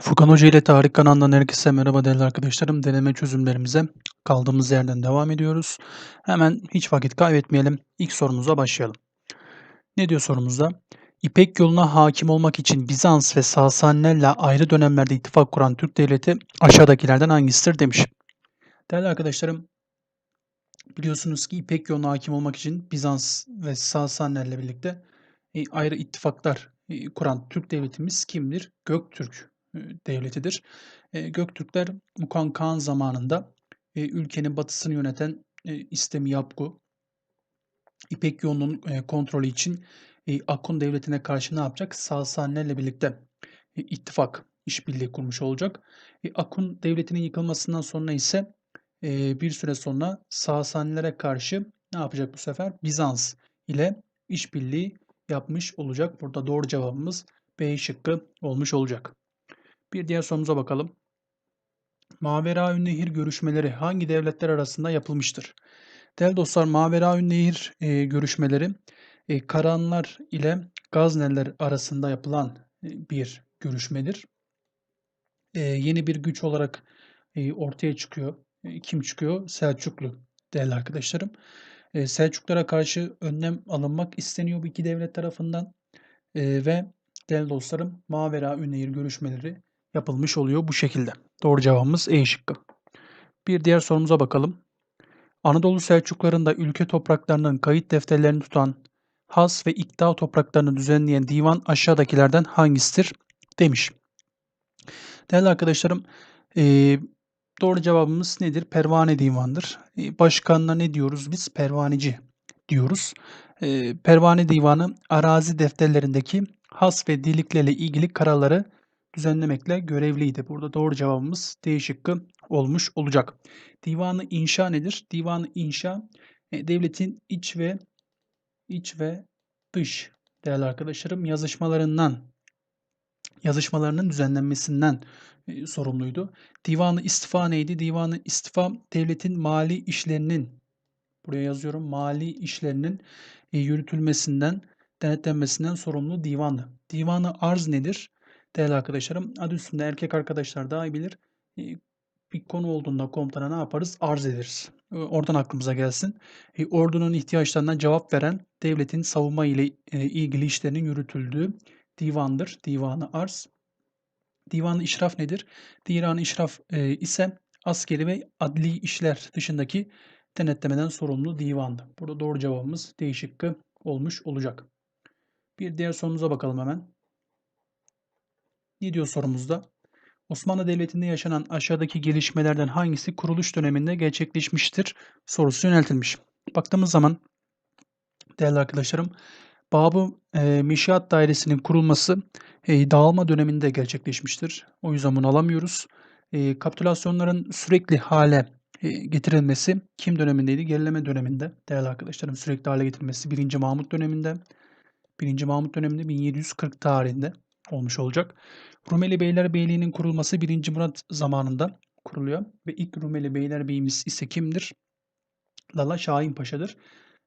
Furkan Hoca ile Tarih kanalından herkese merhaba değerli arkadaşlarım. Deneme çözümlerimize kaldığımız yerden devam ediyoruz. Hemen hiç vakit kaybetmeyelim. İlk sorumuza başlayalım. Ne diyor sorumuzda? İpek yoluna hakim olmak için Bizans ve Sasanilerle ayrı dönemlerde ittifak kuran Türk devleti aşağıdakilerden hangisidir demiş. Değerli arkadaşlarım, biliyorsunuz ki İpek yoluna hakim olmak için Bizans ve Sasanilerle birlikte e, ayrı ittifaklar e, kuran Türk devletimiz kimdir? Göktürk devletidir. E, Göktürkler Mukan Kağan zamanında e, ülkenin batısını yöneten e, İstemi Yapgu, İpek yolunun e, kontrolü için Akun devletine karşı ne yapacak? Sasanilerle birlikte ittifak, işbirliği kurmuş olacak. Akun devletinin yıkılmasından sonra ise bir süre sonra Sasanilere karşı ne yapacak bu sefer? Bizans ile işbirliği yapmış olacak. Burada doğru cevabımız B şıkkı olmuş olacak. Bir diğer sorumuza bakalım. Maveraün Nehir görüşmeleri hangi devletler arasında yapılmıştır? Değerli dostlar Maveraün Nehir e, görüşmeleri e, Karahanlar ile Gazneliler arasında yapılan e, bir görüşmedir. E, yeni bir güç olarak e, ortaya çıkıyor. E, kim çıkıyor? Selçuklu değerli arkadaşlarım. E, Selçuklara karşı önlem alınmak isteniyor bu iki devlet tarafından E, ve değerli dostlarım Maveraün Nehir görüşmeleri yapılmış oluyor bu şekilde. Doğru cevabımız E şıkkı. Bir diğer sorumuza bakalım. Anadolu Selçuklarında ülke topraklarının kayıt defterlerini tutan has ve ikta topraklarını düzenleyen divan aşağıdakilerden hangisidir demiş. Değerli arkadaşlarım e, doğru cevabımız nedir? Pervane divandır. E, başkanına ne diyoruz biz? Pervaneci diyoruz. E, Pervane divanı arazi defterlerindeki has ve diliklerle ilgili kararları düzenlemekle görevliydi. Burada doğru cevabımız D şıkkı olmuş olacak. Divanı inşa nedir? Divanı inşa e, devletin iç ve iç ve dış değerli arkadaşlarım yazışmalarından yazışmalarının düzenlenmesinden e, sorumluydu. Divanı istifa neydi? Divanı istifa devletin mali işlerinin buraya yazıyorum mali işlerinin e, yürütülmesinden denetlenmesinden sorumlu divandı. Divanı arz nedir? Değerli arkadaşlarım adı üstünde erkek arkadaşlar daha iyi bilir. Bir konu olduğunda komutana ne yaparız? Arz ederiz. Oradan aklımıza gelsin. Ordunun ihtiyaçlarına cevap veren devletin savunma ile ilgili işlerinin yürütüldüğü divandır. Divanı arz. Divanı işraf nedir? Divanı işraf ise askeri ve adli işler dışındaki denetlemeden sorumlu divandı. Burada doğru cevabımız D olmuş olacak. Bir diğer sorumuza bakalım hemen. Ne diyor sorumuzda? Osmanlı Devleti'nde yaşanan aşağıdaki gelişmelerden hangisi kuruluş döneminde gerçekleşmiştir sorusu yöneltilmiş. Baktığımız zaman değerli arkadaşlarım Babı e, Mişat Dairesi'nin kurulması e, dağılma döneminde gerçekleşmiştir. O yüzden bunu alamıyoruz. E, kapitülasyonların sürekli hale e, getirilmesi kim dönemindeydi? Gerileme döneminde. Değerli arkadaşlarım sürekli hale getirilmesi 1. Mahmut döneminde. 1. Mahmut döneminde 1740 tarihinde olmuş olacak. Rumeli Beylerbeyliği'nin kurulması 1. Murat zamanında kuruluyor ve ilk Rumeli Beylerbeyimiz ise kimdir? Lala Şahin Paşa'dır.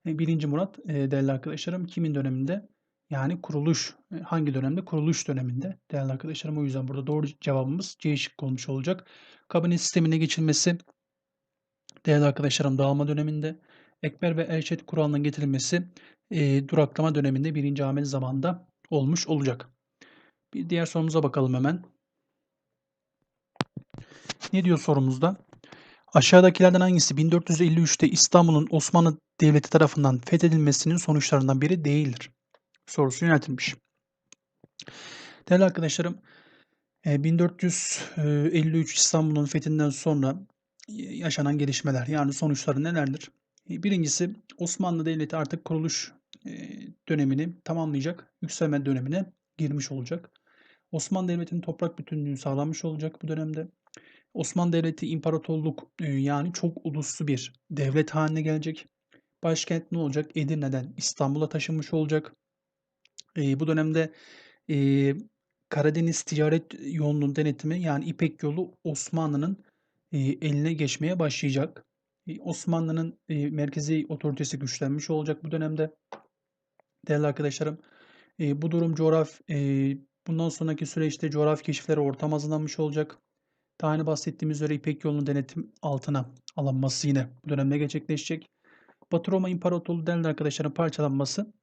1. Murat e, değerli arkadaşlarım kimin döneminde? Yani kuruluş e, hangi dönemde? Kuruluş döneminde değerli arkadaşlarım. O yüzden burada doğru cevabımız C şıkkı olmuş olacak. Kabine sistemine geçilmesi değerli arkadaşlarım dağılma döneminde. Ekber ve Elçet kuralının getirilmesi e, duraklama döneminde 1. Ahmet zamanında olmuş olacak. Bir diğer sorumuza bakalım hemen. Ne diyor sorumuzda? Aşağıdakilerden hangisi 1453'te İstanbul'un Osmanlı Devleti tarafından fethedilmesinin sonuçlarından biri değildir? Sorusu yöneltilmiş. Değerli arkadaşlarım, 1453 İstanbul'un fethinden sonra yaşanan gelişmeler yani sonuçları nelerdir? Birincisi Osmanlı Devleti artık kuruluş dönemini tamamlayacak, yükselme dönemine girmiş olacak. Osmanlı Devleti'nin toprak bütünlüğü sağlanmış olacak bu dönemde. Osmanlı Devleti imparatorluk yani çok uluslu bir devlet haline gelecek. Başkent ne olacak? Edirne'den İstanbul'a taşınmış olacak. E, bu dönemde e, Karadeniz ticaret yolunun denetimi yani İpek yolu Osmanlı'nın e, eline geçmeye başlayacak. E, Osmanlı'nın e, merkezi otoritesi güçlenmiş olacak bu dönemde. Değerli arkadaşlarım, e, bu durum coğraf e, Bundan sonraki süreçte coğrafi keşiflere ortam hazırlanmış olacak. Daha önce bahsettiğimiz üzere İpek yolunun denetim altına alınması yine bu dönemde gerçekleşecek. Batı Roma İmparatorluğu değerli arkadaşların parçalanması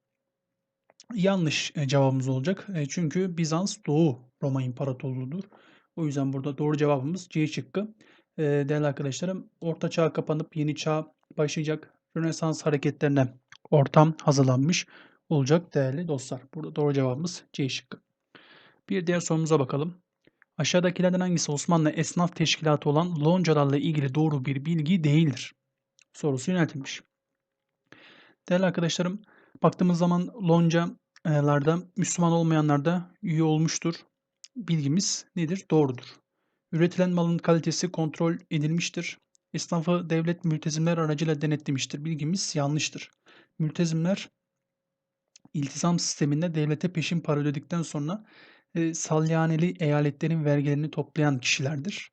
yanlış e, cevabımız olacak. E, çünkü Bizans Doğu Roma İmparatorluğu'dur. O yüzden burada doğru cevabımız C şıkkı. E, değerli arkadaşlarım Orta Çağ kapanıp yeni çağ başlayacak. Rönesans hareketlerine ortam hazırlanmış olacak değerli dostlar. Burada doğru cevabımız C şıkkı. Bir diğer sorumuza bakalım. Aşağıdakilerden hangisi Osmanlı esnaf teşkilatı olan loncalarla ilgili doğru bir bilgi değildir? Sorusu yöneltilmiş. Değerli arkadaşlarım, baktığımız zaman loncalarda Müslüman olmayanlar da üye olmuştur. Bilgimiz nedir? Doğrudur. Üretilen malın kalitesi kontrol edilmiştir. Esnafı devlet mültezimler aracıyla denetlemiştir. Bilgimiz yanlıştır. Mültezimler iltizam sisteminde devlete peşin para ödedikten sonra e, salyaneli eyaletlerin vergilerini toplayan kişilerdir.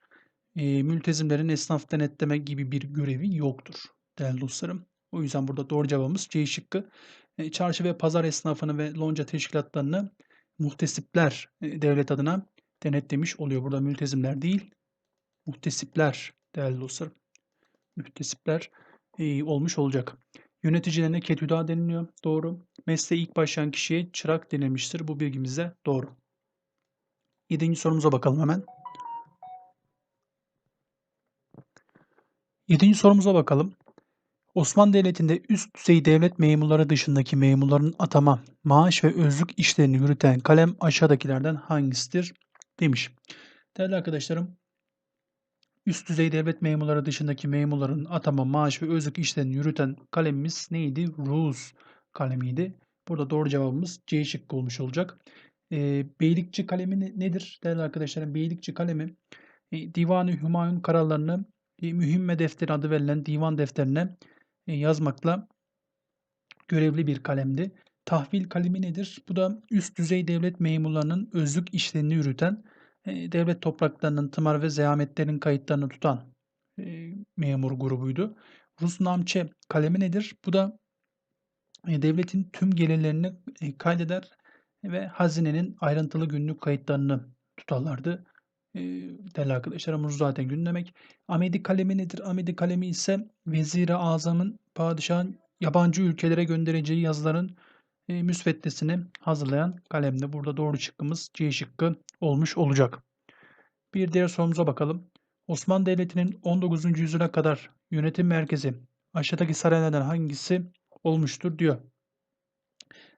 E, mültezimlerin esnaf denetleme gibi bir görevi yoktur değerli dostlarım. O yüzden burada doğru cevabımız C şıkkı. E, çarşı ve pazar esnafını ve lonca teşkilatlarını muhtesipler e, devlet adına denetlemiş oluyor. Burada mültezimler değil, muhtesipler değerli dostlarım. Muhtesipler e, olmuş olacak. Yöneticilerine ketüda deniliyor. Doğru. Mesleğe ilk başlayan kişiye çırak denilmiştir. Bu bilgimiz de doğru. Yedinci sorumuza bakalım hemen. Yedinci sorumuza bakalım. Osmanlı Devleti'nde üst düzey devlet memurları dışındaki memurların atama, maaş ve özlük işlerini yürüten kalem aşağıdakilerden hangisidir? Demiş. Değerli arkadaşlarım, üst düzey devlet memurları dışındaki memurların atama, maaş ve özlük işlerini yürüten kalemimiz neydi? Ruz kalemiydi. Burada doğru cevabımız C şıkkı olmuş olacak. E, beylikçi kalemi nedir değerli arkadaşlarım? Beylikçi kalemi e, Divan-ı Hümayun kararlarını e, mühimme defteri adı verilen divan defterine e, yazmakla görevli bir kalemdi. Tahvil kalemi nedir? Bu da üst düzey devlet memurlarının özlük işlerini yürüten, e, devlet topraklarının tımar ve zeyametlerin kayıtlarını tutan e, memur grubuydu. Rus namçe kalemi nedir? Bu da e, devletin tüm gelirlerini e, kaydeder ve hazinenin ayrıntılı günlük kayıtlarını tutarlardı. E, değerli arkadaşlarımız zaten gün demek. Amedi kalemi nedir? Amedi kalemi ise vezir-i azamın padişahın yabancı ülkelere göndereceği yazıların e, müsveddesini hazırlayan kalemde. Burada doğru çıkkımız C şıkkı olmuş olacak. Bir diğer sorumuza bakalım. Osmanlı Devleti'nin 19. yüzyıla kadar yönetim merkezi aşağıdaki saraylardan hangisi olmuştur diyor.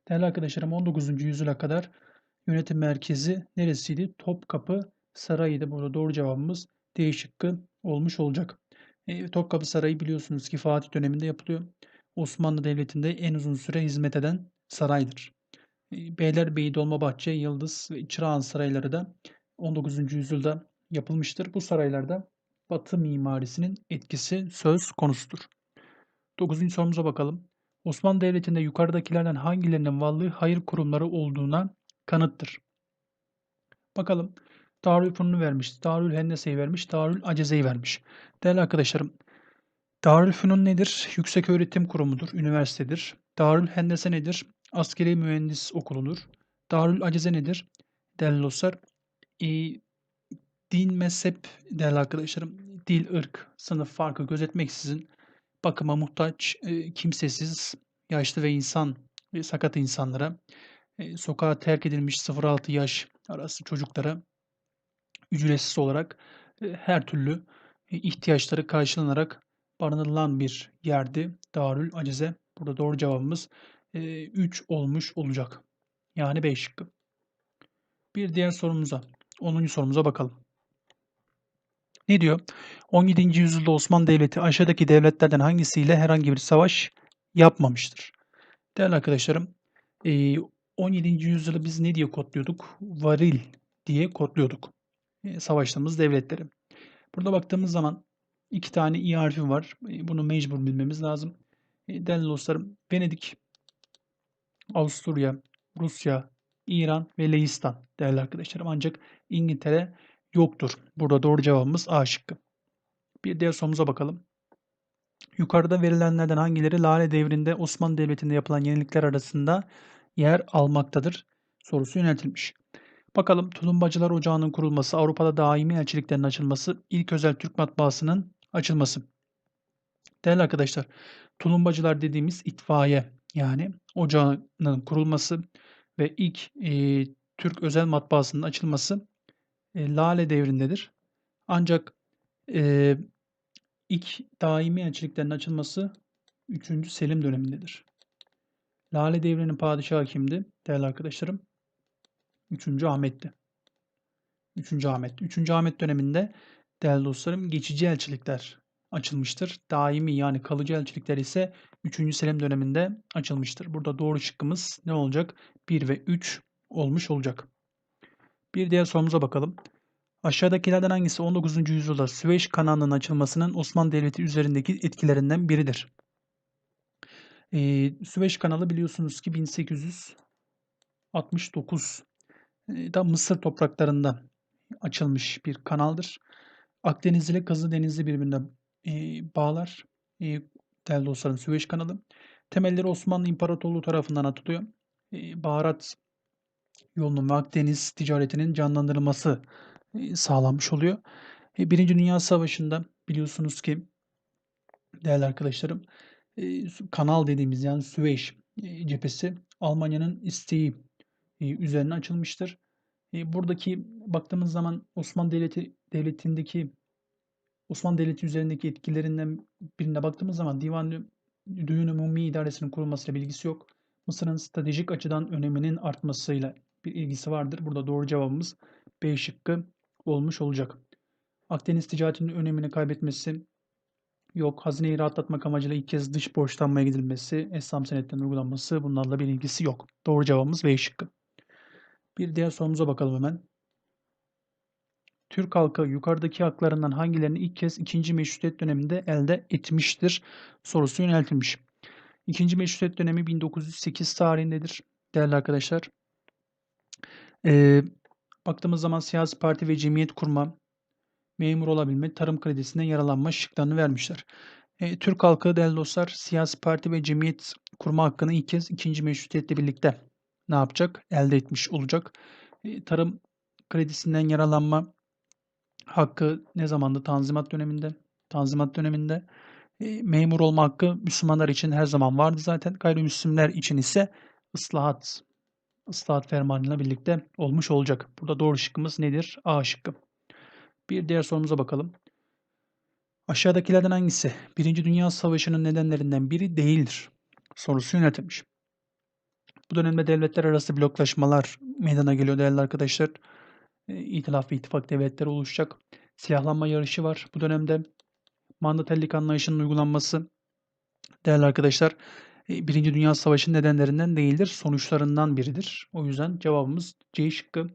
Değerli arkadaşlarım 19. yüzyıla kadar yönetim merkezi neresiydi? Topkapı Sarayı'ydı. Burada doğru cevabımız D şıkkı olmuş olacak. E, Topkapı Sarayı biliyorsunuz ki Fatih döneminde yapılıyor. Osmanlı Devleti'nde en uzun süre hizmet eden saraydır. E, Beylerbeyi, Dolmabahçe, Yıldız ve Çırağan sarayları da 19. yüzyılda yapılmıştır. Bu saraylarda Batı mimarisinin etkisi söz konusudur. 9. sorumuza bakalım. Osmanlı Devleti'nde yukarıdakilerden hangilerinin varlığı hayır kurumları olduğuna kanıttır. Bakalım. Darülfünun'u vermiş, Darül Hendese'yi vermiş, Darül Aceze'yi vermiş. Değerli arkadaşlarım, Darülfünun nedir? Yüksek öğretim kurumudur, üniversitedir. Darül Hendese nedir? Askeri mühendis okuludur. Darül Aceze nedir? Değerli dostlar, e, din, mezhep, değerli arkadaşlarım, dil, ırk, sınıf farkı gözetmeksizin bakıma muhtaç, e, kimsesiz, yaşlı ve insan ve sakat insanlara, e, sokağa terk edilmiş 0-6 yaş arası çocuklara ücretsiz olarak e, her türlü e, ihtiyaçları karşılanarak barınırılan bir yerdi Darül Acize. Burada doğru cevabımız 3 olmuş olacak. Yani 5 şıkkı. Bir diğer sorumuza, 10. sorumuza bakalım. Ne diyor? 17. yüzyılda Osmanlı Devleti aşağıdaki devletlerden hangisiyle herhangi bir savaş yapmamıştır? Değerli arkadaşlarım, 17. yüzyılı biz ne diye kodluyorduk? Varil diye kodluyorduk. Savaştığımız devletleri. Burada baktığımız zaman iki tane i harfi var. Bunu mecbur bilmemiz lazım. Değerli dostlarım, Venedik, Avusturya, Rusya, İran ve Leistan değerli arkadaşlarım. Ancak İngiltere yoktur. Burada doğru cevabımız A şıkkı. Bir diğer sorumuza bakalım. Yukarıda verilenlerden hangileri Lale devrinde Osmanlı Devleti'nde yapılan yenilikler arasında yer almaktadır? Sorusu yöneltilmiş. Bakalım Tulumbacılar Ocağı'nın kurulması, Avrupa'da daimi elçiliklerin açılması, ilk özel Türk matbaasının açılması. Değerli arkadaşlar, Tulumbacılar dediğimiz itfaiye yani ocağının kurulması ve ilk e, Türk özel matbaasının açılması e, Lale devrindedir. Ancak e, ilk daimi elçiliklerin açılması 3. Selim dönemindedir. Lale devrinin padişahı kimdi değerli arkadaşlarım? 3. Ahmet'ti. 3. Ahmet. 3. Ahmet döneminde değerli dostlarım geçici elçilikler açılmıştır. Daimi yani kalıcı elçilikler ise 3. Selim döneminde açılmıştır. Burada doğru şıkkımız ne olacak? 1 ve 3 olmuş olacak. Bir diğer sorumuza bakalım. Aşağıdakilerden hangisi 19. yüzyılda Süveyş kanalının açılmasının Osmanlı Devleti üzerindeki etkilerinden biridir? Ee, Süveyş kanalı biliyorsunuz ki 1869 da Mısır topraklarında açılmış bir kanaldır. Akdeniz ile Kızıldeniz'i birbirine e, bağlar. E, değerli Süveyş kanalı. Temelleri Osmanlı İmparatorluğu tarafından atılıyor. E, baharat yolunun ve Akdeniz ticaretinin canlandırılması e, sağlanmış oluyor. E, Birinci Dünya Savaşı'nda biliyorsunuz ki değerli arkadaşlarım e, kanal dediğimiz yani Süveyş cephesi Almanya'nın isteği üzerine açılmıştır. Buradaki baktığımız zaman Osmanlı Devleti devletindeki Osmanlı Devleti üzerindeki etkilerinden birine baktığımız zaman Divan Düğün Umumi İdaresi'nin kurulmasıyla bilgisi yok. Mısır'ın stratejik açıdan öneminin artmasıyla bir ilgisi vardır. Burada doğru cevabımız B şıkkı olmuş olacak. Akdeniz ticaretinin önemini kaybetmesi yok. Hazineyi rahatlatmak amacıyla ilk kez dış borçlanmaya gidilmesi, Esam senetlerinin uygulanması bunlarla bir ilgisi yok. Doğru cevabımız B şıkkı. Bir diğer sorumuza bakalım hemen. Türk halkı yukarıdaki haklarından hangilerini ilk kez 2. Meşrutiyet döneminde elde etmiştir sorusu yöneltilmiş. İkinci Meşrutiyet dönemi 1908 tarihindedir değerli arkadaşlar. Ee, baktığımız zaman siyasi parti ve cemiyet kurma, memur olabilme, tarım kredisinden yaralanma şıklarını vermişler. Ee, Türk halkı değerli dostlar siyasi parti ve cemiyet kurma hakkını ilk kez 2. Meşrutiyetle birlikte ne yapacak? Elde etmiş olacak. Ee, tarım kredisinden yaralanma hakkı ne zamandı? Tanzimat döneminde. Tanzimat döneminde e, memur olma hakkı Müslümanlar için her zaman vardı zaten. Gayrimüslimler için ise ıslahat ıslahat fermanıyla birlikte olmuş olacak. Burada doğru şıkkımız nedir? A şıkkı. Bir diğer sorumuza bakalım. Aşağıdakilerden hangisi Birinci Dünya Savaşı'nın nedenlerinden biri değildir? Sorusu yönetilmiş. Bu dönemde devletler arası bloklaşmalar meydana geliyor değerli arkadaşlar. İtilaf ve ittifak devletleri oluşacak. Silahlanma yarışı var bu dönemde. Mandaterlik anlayışının uygulanması değerli arkadaşlar Birinci Dünya Savaşı nedenlerinden değildir, sonuçlarından biridir. O yüzden cevabımız C şıkkı.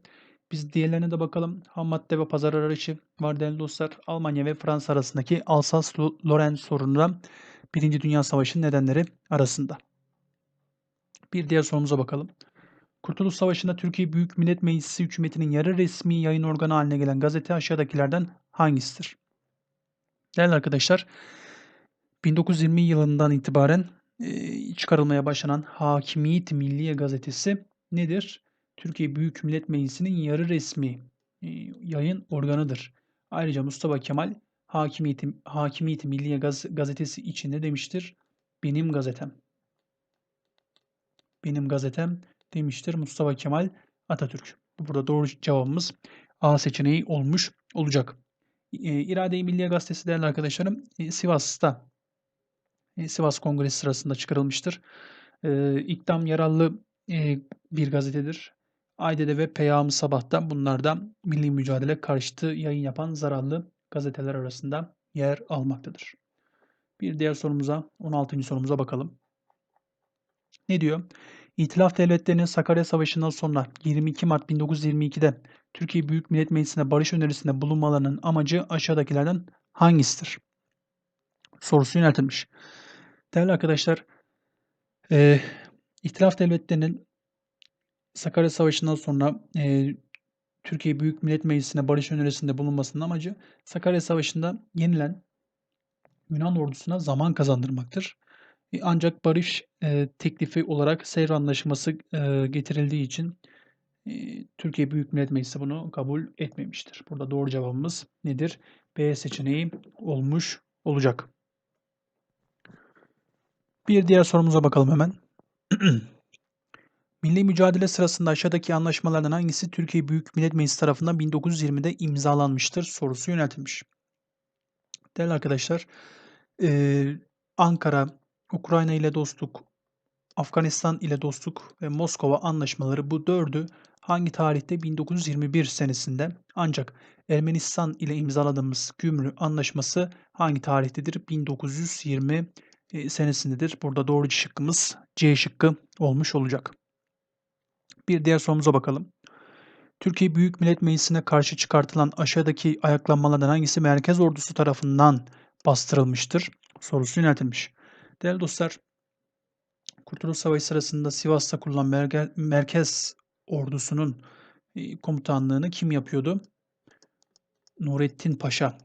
Biz diğerlerine de bakalım. Ham madde ve pazar arayışı var değerli dostlar. Almanya ve Fransa arasındaki Alsas-Lorraine sorunu Birinci Dünya Savaşı'nın nedenleri arasında. Bir diğer sorumuza bakalım. Kurtuluş Savaşı'nda Türkiye Büyük Millet Meclisi hükümetinin yarı resmi yayın organı haline gelen gazete aşağıdakilerden hangisidir? Değerli arkadaşlar, 1920 yılından itibaren e, çıkarılmaya başlanan Hakimiyet Milliye gazetesi nedir? Türkiye Büyük Millet Meclisi'nin yarı resmi e, yayın organıdır. Ayrıca Mustafa Kemal Hakimiyet, Hakimiyet Milliye gaz, gazetesi içinde demiştir. Benim gazetem. Benim gazetem demiştir Mustafa Kemal Atatürk. Burada doğru cevabımız A seçeneği olmuş olacak. E, İrade-i Milliye Gazetesi değerli arkadaşlarım e, Sivas'ta e, Sivas Kongresi sırasında çıkarılmıştır. E, İkdam yararlı e, bir gazetedir. Aydede ve Peyam Sabah'ta bunlardan milli mücadele karşıtı yayın yapan zararlı gazeteler arasında yer almaktadır. Bir diğer sorumuza, 16. sorumuza bakalım. Ne diyor? İtilaf devletlerinin Sakarya Savaşı'ndan sonra 22 Mart 1922'de Türkiye Büyük Millet Meclisi'ne barış önerisinde bulunmalarının amacı aşağıdakilerden hangisidir? Sorusu yöneltilmiş. Değerli arkadaşlar, e, İtilaf devletlerinin Sakarya Savaşı'ndan sonra e, Türkiye Büyük Millet Meclisi'ne barış önerisinde bulunmasının amacı Sakarya Savaşı'nda yenilen Yunan ordusuna zaman kazandırmaktır. E, ancak barış e, teklifi olarak Seyr Anlaşması e, getirildiği için Türkiye Büyük Millet Meclisi bunu kabul etmemiştir. Burada doğru cevabımız nedir? B seçeneği olmuş olacak. Bir diğer sorumuza bakalım hemen. Milli mücadele sırasında aşağıdaki anlaşmalardan hangisi Türkiye Büyük Millet Meclisi tarafından 1920'de imzalanmıştır sorusu yöneltilmiş. Değerli arkadaşlar, Ankara, Ukrayna ile dostluk, Afganistan ile dostluk ve Moskova anlaşmaları bu dördü hangi tarihte? 1921 senesinde. Ancak Ermenistan ile imzaladığımız Gümrü Anlaşması hangi tarihtedir? 1920 e, senesindedir. Burada doğru şıkkımız C şıkkı olmuş olacak. Bir diğer sorumuza bakalım. Türkiye Büyük Millet Meclisi'ne karşı çıkartılan aşağıdaki ayaklanmalardan hangisi merkez ordusu tarafından bastırılmıştır? Sorusu yöneltilmiş. Değerli dostlar, Kurtuluş Savaşı sırasında Sivas'ta kurulan merkez ordusunun e, komutanlığını kim yapıyordu? Nurettin Paşa.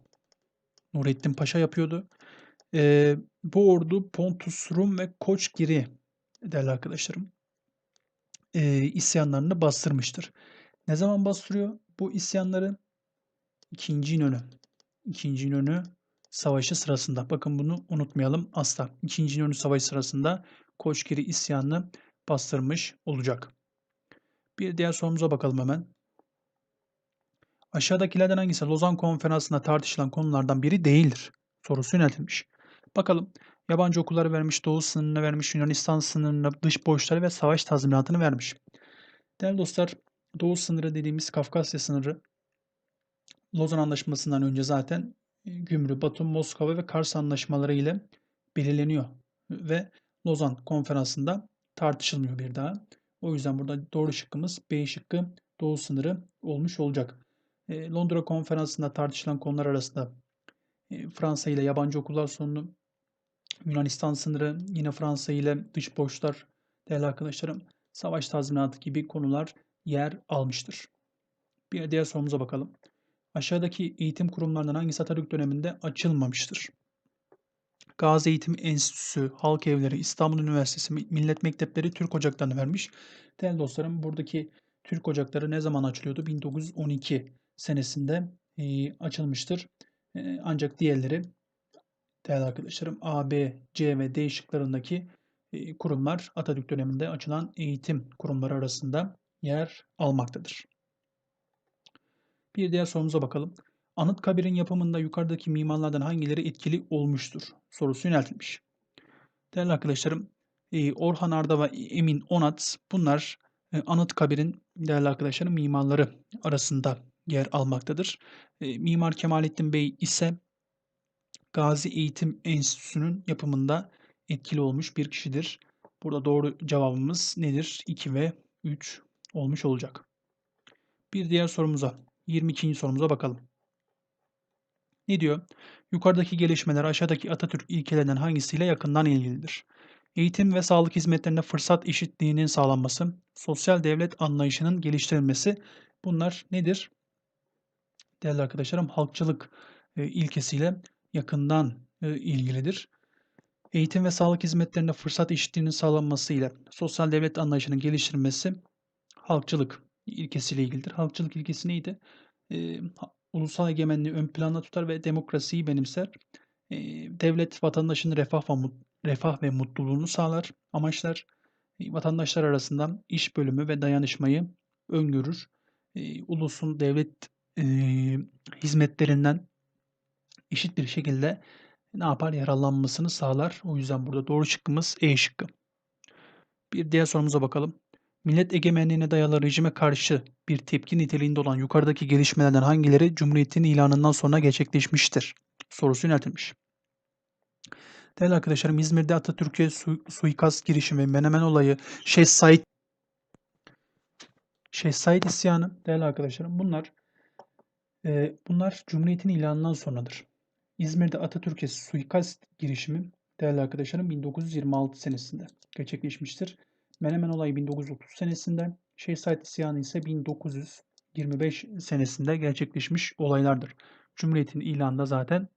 Nurettin Paşa yapıyordu. E, bu ordu Pontus Rum ve Koçgiri değerli arkadaşlarım e, isyanlarını bastırmıştır. Ne zaman bastırıyor bu isyanları? İkinci İnönü. İkinci İnönü Savaşı sırasında. Bakın bunu unutmayalım asla. İkinci İnönü Savaşı sırasında Koçgiri isyanını bastırmış olacak. Bir diğer sorumuza bakalım hemen. Aşağıdakilerden hangisi Lozan Konferansı'nda tartışılan konulardan biri değildir? Sorusu yöneltilmiş. Bakalım. Yabancı okulları vermiş, Doğu sınırını vermiş, Yunanistan sınırını, dış borçları ve savaş tazminatını vermiş. Değerli dostlar, Doğu sınırı dediğimiz Kafkasya sınırı Lozan Anlaşması'ndan önce zaten Gümrü, Batum, Moskova ve Kars anlaşmaları ile belirleniyor ve Lozan konferansında tartışılmıyor bir daha. O yüzden burada doğru şıkkımız B şıkkı doğu sınırı olmuş olacak. E, Londra konferansında tartışılan konular arasında e, Fransa ile yabancı okullar sorunu, Yunanistan sınırı, yine Fransa ile dış borçlar değerli arkadaşlarım, savaş tazminatı gibi konular yer almıştır. Bir diğer sorumuza bakalım. Aşağıdaki eğitim kurumlarından hangisi Atatürk döneminde açılmamıştır? Gazi Eğitim Enstitüsü, Halk Evleri, İstanbul Üniversitesi, Millet Mektepleri Türk Ocaklarını vermiş. Değerli dostlarım buradaki Türk Ocakları ne zaman açılıyordu? 1912 senesinde e, açılmıştır. E, ancak diğerleri değerli arkadaşlarım A, B, C ve D şıklarındaki e, kurumlar Atatürk döneminde açılan eğitim kurumları arasında yer almaktadır. Bir diğer sorumuza bakalım. Anıtkabir'in yapımında yukarıdaki mimarlardan hangileri etkili olmuştur? Sorusu yöneltilmiş. Değerli arkadaşlarım, e, Orhan Arda ve Emin Onat bunlar e, Anıtkabir'in değerli arkadaşlarım mimarları arasında yer almaktadır. E, Mimar Kemalettin Bey ise Gazi Eğitim Enstitüsü'nün yapımında etkili olmuş bir kişidir. Burada doğru cevabımız nedir? 2 ve 3 olmuş olacak. Bir diğer sorumuza, 22. sorumuza bakalım. Ne diyor? Yukarıdaki gelişmeler aşağıdaki Atatürk ilkelerinden hangisiyle yakından ilgilidir? Eğitim ve sağlık hizmetlerinde fırsat eşitliğinin sağlanması, sosyal devlet anlayışının geliştirilmesi bunlar nedir? Değerli arkadaşlarım halkçılık e, ilkesiyle yakından e, ilgilidir. Eğitim ve sağlık hizmetlerinde fırsat eşitliğinin sağlanması ile sosyal devlet anlayışının geliştirilmesi halkçılık ilkesiyle ilgilidir. Halkçılık ilkesi neydi? Ulusal egemenliği ön planda tutar ve demokrasiyi benimser. E, devlet vatandaşın refah ve, refah ve mutluluğunu sağlar, amaçlar. E, vatandaşlar arasında iş bölümü ve dayanışmayı öngörür. E, ulusun devlet e, hizmetlerinden eşit bir şekilde ne yapar? Yararlanmasını sağlar. O yüzden burada doğru şıkkımız E şıkkı. Bir diğer sorumuza bakalım millet egemenliğine dayalı rejime karşı bir tepki niteliğinde olan yukarıdaki gelişmelerden hangileri Cumhuriyet'in ilanından sonra gerçekleşmiştir? Sorusu yöneltilmiş. Değerli arkadaşlarım İzmir'de Atatürk'e su suikast girişimi, Menemen olayı, Şeyh Said Şeyh Said isyanı değerli arkadaşlarım bunlar e, bunlar Cumhuriyet'in ilanından sonradır. İzmir'de Atatürk'e suikast girişimi değerli arkadaşlarım 1926 senesinde gerçekleşmiştir. Menemen olayı 1930 senesinde, Şehzade isyanı ise 1925 senesinde gerçekleşmiş olaylardır. Cumhuriyet'in ilanında zaten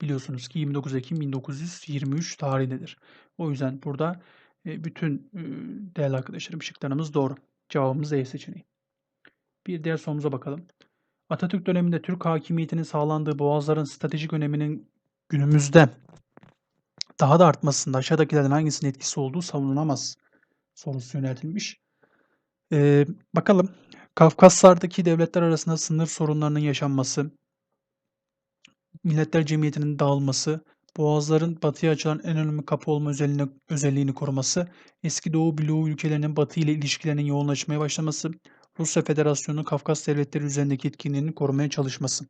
biliyorsunuz ki 29 Ekim 1923 tarihindedir. O yüzden burada e, bütün e, değerli arkadaşlarım şıklarımız doğru. Cevabımız E seçeneği. Bir diğer sorumuza bakalım. Atatürk döneminde Türk hakimiyetinin sağlandığı boğazların stratejik öneminin günümüzde daha da artmasında aşağıdakilerden hangisinin etkisi olduğu savunulamaz sorusu yöneltilmiş. Ee, bakalım. Kafkaslardaki devletler arasında sınır sorunlarının yaşanması, Milletler Cemiyeti'nin dağılması, Boğazların batıya açılan en önemli kapı olma özelliğini, özelliğini koruması, eski Doğu bloğu ülkelerinin batı ile ilişkilerinin yoğunlaşmaya başlaması, Rusya Federasyonu'nun Kafkas devletleri üzerindeki etkinliğini korumaya çalışması.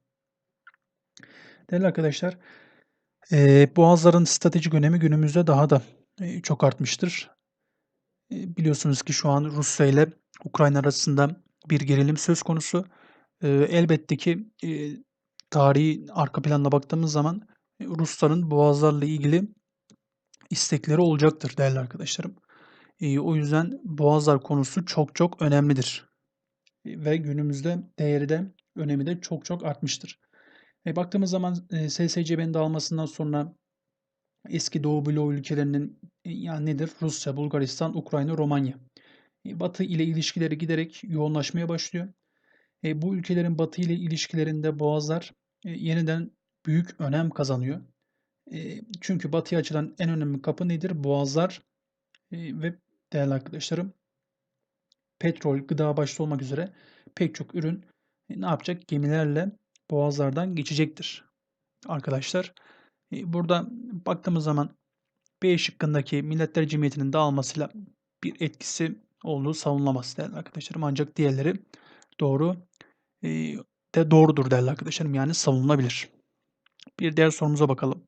Değerli arkadaşlar, e, Boğazların stratejik önemi günümüzde daha da e, çok artmıştır. E, biliyorsunuz ki şu an Rusya ile Ukrayna arasında bir gerilim söz konusu. E, elbette ki e, tarihi arka planına baktığımız zaman Rusların boğazlarla ilgili istekleri olacaktır değerli arkadaşlarım. E, o yüzden boğazlar konusu çok çok önemlidir. E, ve günümüzde değeri de önemi de çok çok artmıştır. E, baktığımız zaman e, SSCB'nin dağılmasından sonra eski Doğu bloğu ülkelerinin e, yani nedir? Rusya, Bulgaristan, Ukrayna, Romanya. E, Batı ile ilişkileri giderek yoğunlaşmaya başlıyor. E, bu ülkelerin Batı ile ilişkilerinde boğazlar e, yeniden büyük önem kazanıyor. E, çünkü batıya açılan en önemli kapı nedir? Boğazlar e, ve değerli arkadaşlarım petrol, gıda başta olmak üzere pek çok ürün e, ne yapacak? Gemilerle boğazlardan geçecektir. Arkadaşlar burada baktığımız zaman B şıkkındaki Milletler Cemiyeti'nin dağılmasıyla bir etkisi olduğu savunulamaz değerli arkadaşlarım. Ancak diğerleri doğru e, de doğrudur değerli arkadaşlarım. Yani savunulabilir. Bir diğer sorumuza bakalım.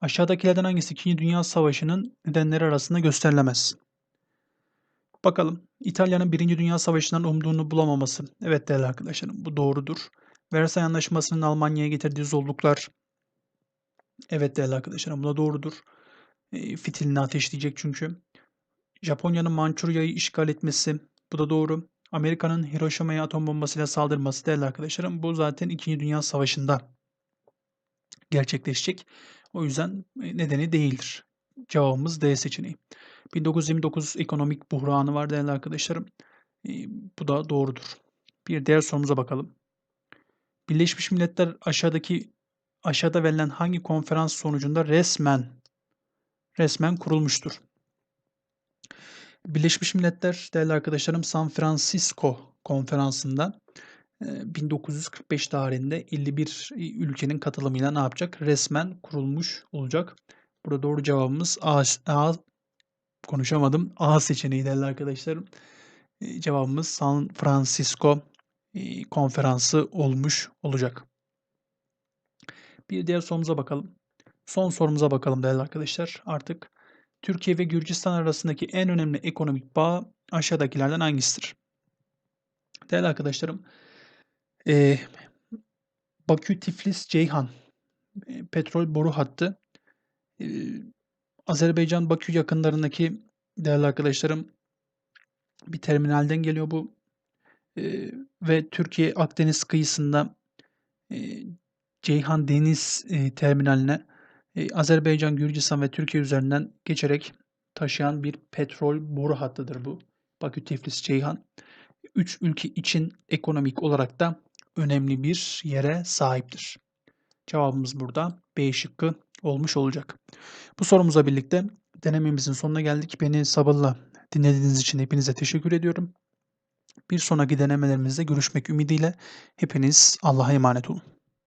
Aşağıdakilerden hangisi 2. Dünya Savaşı'nın nedenleri arasında gösterilemez? Bakalım. İtalya'nın 1. Dünya Savaşı'ndan umduğunu bulamaması. Evet değerli arkadaşlarım bu doğrudur. Versay Anlaşması'nın Almanya'ya getirdiği zorluklar. Evet değerli arkadaşlarım bu da doğrudur. E, fitilini ateşleyecek çünkü. Japonya'nın Mançurya'yı işgal etmesi. Bu da doğru. Amerika'nın Hiroşima'ya atom bombasıyla saldırması değerli arkadaşlarım. Bu zaten 2. Dünya Savaşı'nda gerçekleşecek. O yüzden e, nedeni değildir. Cevabımız D seçeneği. 1929 ekonomik buhranı var değerli arkadaşlarım. E, bu da doğrudur. Bir diğer sorumuza bakalım. Birleşmiş Milletler aşağıdaki aşağıda verilen hangi konferans sonucunda resmen resmen kurulmuştur? Birleşmiş Milletler değerli arkadaşlarım San Francisco konferansında 1945 tarihinde 51 ülkenin katılımıyla ne yapacak? Resmen kurulmuş olacak. Burada doğru cevabımız A, A konuşamadım. A seçeneği değerli arkadaşlarım. Cevabımız San Francisco konferansı olmuş olacak. Bir diğer sorumuza bakalım. Son sorumuza bakalım değerli arkadaşlar. Artık Türkiye ve Gürcistan arasındaki en önemli ekonomik bağ aşağıdakilerden hangisidir? Değerli arkadaşlarım, e, Bakü Tiflis Ceyhan e, petrol boru hattı e, Azerbaycan Bakü yakınlarındaki değerli arkadaşlarım bir terminalden geliyor bu e, ve Türkiye Akdeniz kıyısında Ceyhan Deniz terminaline Azerbaycan, Gürcistan ve Türkiye üzerinden geçerek taşıyan bir petrol boru hattıdır bu. Bakü Tiflis Ceyhan. Üç ülke için ekonomik olarak da önemli bir yere sahiptir. Cevabımız burada B şıkkı olmuş olacak. Bu sorumuza birlikte denememizin sonuna geldik. Beni sabırla dinlediğiniz için hepinize teşekkür ediyorum. Bir sonraki denemelerimizde görüşmek ümidiyle hepiniz Allah'a emanet olun.